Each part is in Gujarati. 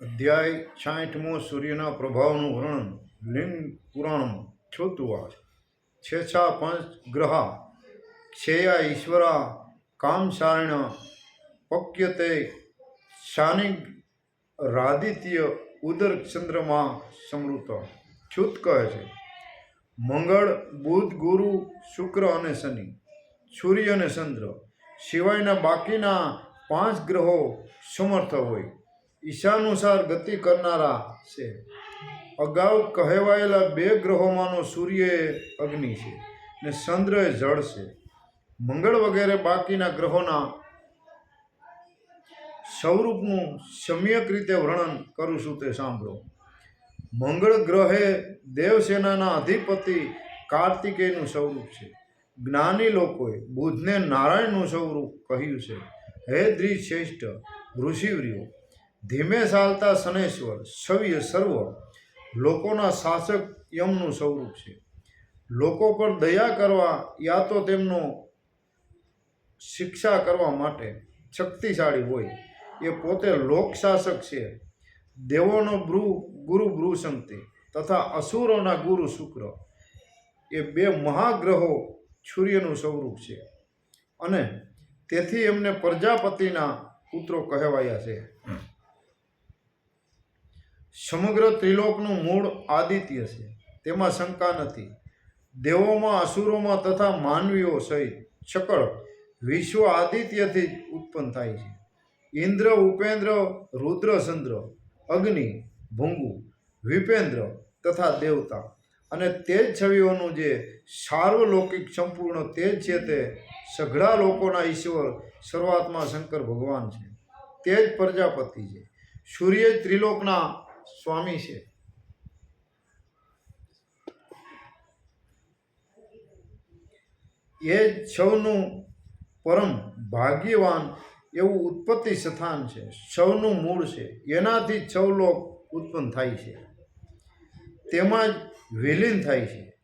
અધ્યાય છાંઠમો સૂર્યના પ્રભાવનું વર્ણન લિંગ પુરાણમાં છોતું છેછા પંચ ગ્રહા, ક્ષેયા ઈશ્વરા કામસાયણ પક્યતે, શાનિગ, રાદિત્ય, ઉદર ચંદ્રમાં સમૃત છૂત કહે છે, મંગળ, બુધ, ગુરુ, શુક્ર અને શનિ, સૂર્ય અને ચંદ્ર. સિવાયના બાકીના પાંચ ગ્રહો સમર્થ હોય. ઈશાનુસાર ગતિ કરનારા છે. અગાઉ કહેવાયેલા બે ગ્રહોમાંનો સૂર્ય અગ્નિ છે ને ચંદ્ર એ જળ છે. મંગળ વગેરે બાકીના ગ્રહોના સ્વરૂપનું સમ્યક રીતે વર્ણન કરું છું તે સાંભળો. મંગળ ગ્રહે દેવસેનાના અધિપતિ કાર્તિકેયનું સ્વરૂપ છે. જ્ઞાની લોકોએ બુધને નારાયણનું સ્વરૂપ કહ્યું છે. હે દ્રિશ્રેષ્ઠ ઋષિવ્રિયો ધીમે ચાલતા શનેશ્વર, સવ્ય સર્વ, લોકોના શાસક યમનું સ્વરૂપ છે. લોકો પર દયા કરવા યા તો તેમનો શિક્ષા કરવા માટે શક્તિશાળી હોય, એ પોતે લોકશાસક છે. દેવોનો ભ્રુ, ગુરુ ભ્રુશંતિ તથા અસુરોના ગુરુ શુક્ર, એ બે મહાગ્રહો સૂર્યનું સ્વરૂપ છે. અને તેથી એમને પ્રજાપતિના પુત્રો કહેવાયા છે. સમગ્ર ત્રિલોકનું મૂળ આદિત્ય છે. તેમાં શંકા નથી. દેવોમાં, અસુરોમાં તથા માનવીઓ સહિત સકળ વિશ્વ આદિત્યથી જ ઉત્પન્ન થાય છે. ઇન્દ્ર, ઉપેન્દ્ર રુદ્રચંદ્ર અગ્નિ, ભૂંગુ, વિપેન્દ્ર તથા દેવતા અને તે જ છવિઓનું જે સાર્વલૌકિક સંપૂર્ણ તેજ છે તે સઘળા લોકોના ઈશ્વર શરૂઆતમાં શંકર ભગવાન છે. તે જ પ્રજાપતિ છે. સૂર્ય ત્રિલોકના સ્વામી છે. એ સૌનું પરમ ભાગ્યવાન એવું ઉત્પત્તિ સ્થાન છે. સૌનું મૂળ છે. એનાથી લોક ઉત્પન્ન થાય છે. તેમાં જ વિલીન થાય છે.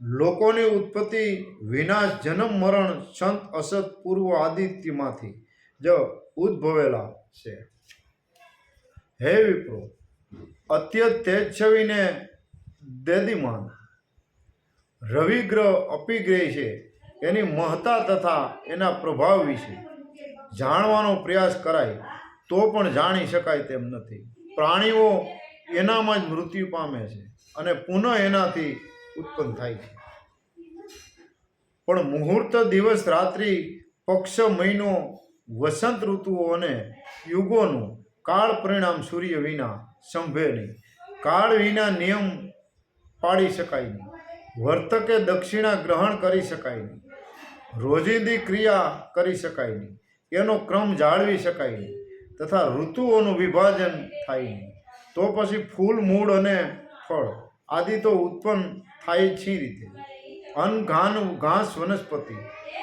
લોકોની ઉત્પત્તિ વિનાશ, જન્મ, મરણ, સંત, અસત, પૂર્વ, આદિત્યમાંથી જ ઉદ્ભવેલા છે. હે વિપ્રો અત્યંત તેજ છવીને દેદીમાન રવિગ્રહ અપિગ્રહ છે. એની મહત્તા તથા એના પ્રભાવ વિશે. જાણવાનો પ્રયાસ કરાય, તો પણ જાણી શકાય તેમ નથી. પ્રાણીઓ એનામાં જ મૃત્યુ પામે છે અને પુનઃ એનાથી ઉત્પન્ન થાય છે. પણ મુહૂર્ત દિવસ રાત્રિ પક્ષ મહિનો, વસંત ઋતુઓ અને યુગોનું કાળ પરિણામ સૂર્ય વિના સંભે નહીં. કાળ વિના નિયમ પાડી શકાય નહીં. વર્તકે દક્ષિણા ગ્રહણ કરી શકાય નહીં. રોજિંદી ક્રિયા કરી શકાય નહીં. એનો ક્રમ જાળવી શકાય નહીં તથા ઋતુઓનું વિભાજન થાય નહીં. તો પછી ફૂલ, મૂળ અને ફળ આદિ તો ઉત્પન્ન થાય છે રીતે. અન્ન, ઘાન, ઘાસ, વનસ્પતિ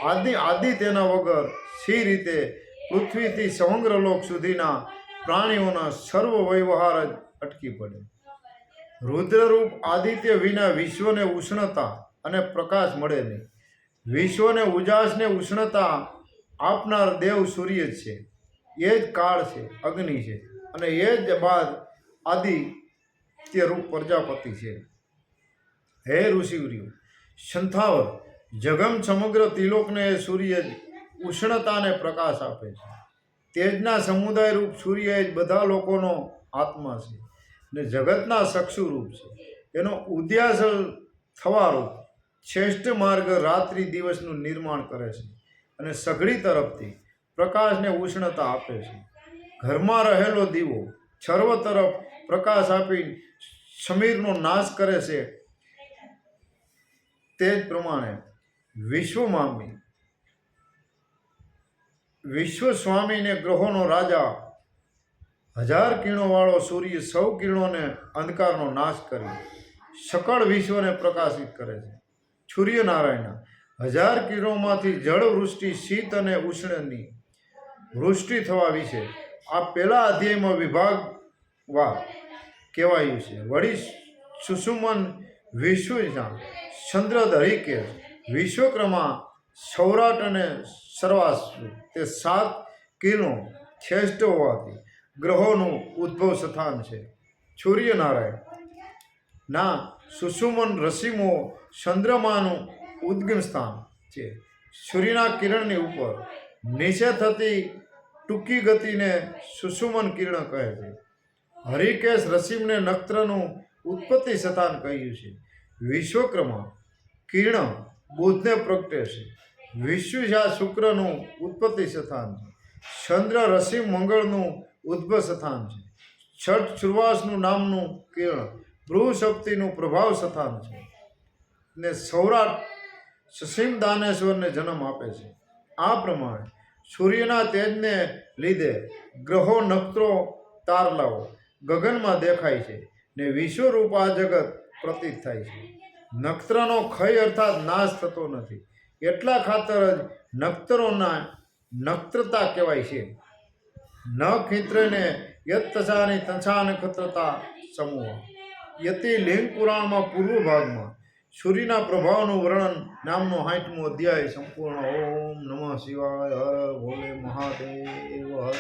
આદિ આદિ તેના વગર સી રીતે પૃથ્વીથી સમગ્ર લોક સુધીના પ્રાણીઓના સર્વ વ્યવહાર જ અટકી પડે. રુદ્રરૂપ આદિત્ય વિના વિશ્વને ઉષ્ણતા અને પ્રકાશ મળે નહીં. વિશ્વને ઉજાસને ઉષ્ણતા આપનાર દેવ સૂર્ય જ છે. એ જ કાળ છે, અગ્નિ છે અને એ જ બાદ આદિત્ય રૂપ પ્રજાપતિ છે. હે ઋષિવર્યુ સંથાવર, જગમ સમગ્ર ત્રિલોકને એ સૂર્ય ઉષ્ણતાને પ્રકાશ આપે છે. તેજના સમુદાય રૂપ સૂર્ય એ બધા લોકોનો આત્મા છે. ને જગતના ચક્ષુ રૂપ છે. એનો ઉદ્યાસલ થવારૂપ શ્રેષ્ઠ માર્ગ રાત્રિ દિવસનું નિર્માણ કરે છે અને સઘળી તરફથી પ્રકાશને ઉષ્ણતા આપે છે. ઘરમાં રહેલો દીવો સર્વ તરફ પ્રકાશ આપી સમીરનો નાશ કરે છે. તે જ પ્રમાણે વિશ્વમામી વિશ્વ સ્વામીને ગ્રહોનો રાજા. હજાર કિરણોવાળો સૂર્ય સૌ કિરણોને અંધકારનો નાશ કરી. સકળ વિશ્વને પ્રકાશિત કરે છે. સૂર્યનારાયણ, હજાર કિરણોમાંથી જળ વૃષ્ટિ શીત અને ઉષ્ણની વૃષ્ટિ થવા વિશે આ પહેલા અધ્યાયમાં વિભાગવા કહેવાયું છે. વળી સુષુમન વિશ્વના ચંદ્ર તરીકે વિશ્વક્રમા સૌરાટ અને સર્વાસ્વ તે સાત કિલો શ્રેષ્ઠ હોવાથી ગ્રહોનું ઉદ્ભવ સ્થાન છે. સૂર્યનારાયણ. ના, સુષુમન રસીમો ચંદ્રમાનું ઉદ્ગમ સ્થાન છે. સૂર્યના કિરણની ઉપર નીચે થતી ટૂંકી ગતિને સુષુમન કિરણ કહે છે. હરિકેશ રસીમને નક્ષત્રનું ઉત્પત્તિ સ્થાન કહ્યું છે. વિશ્વક્રમા કિરણ બુધને પ્રગટે છે. વિશ્વજા શુક્રનું ઉત્પત્તિ સ્થાન છે. ચંદ્ર રસિમ મંગળનું ઉદ્ભવ સ્થાન છે. છઠ સુરવાસનું નામનું કિરણ બૃહશક્તિનું પ્રભાવ સ્થાન છે. ને સૌરાટ સસીમ દાનેશ્વરને જન્મ આપે છે. આ પ્રમાણે સૂર્યના તેજને લીધે ગ્રહો નક્ષત્રો તારલાઓ ગગનમાં દેખાય છે ને વિશ્વરૂપ આ જગત પ્રતીત થાય છે. નક્ષત્રનો ખય અર્થાત નાશ થતો નથી. એટલા ખાતર જ નક્તરોના નક્ષત્રતા કહેવાય છે. ન ખિત્રને યત તસાની નક્ષત્રતા સમૂહ. યતિ લિંગ પુરાણમાં પૂર્વ ભાગમાં સૂર્યના પ્રભાવનું વર્ણન નામનો સાઠમો અધ્યાય સંપૂર્ણ. ઓમ નમઃ શિવાય. હર ભોલે મહાદેવ.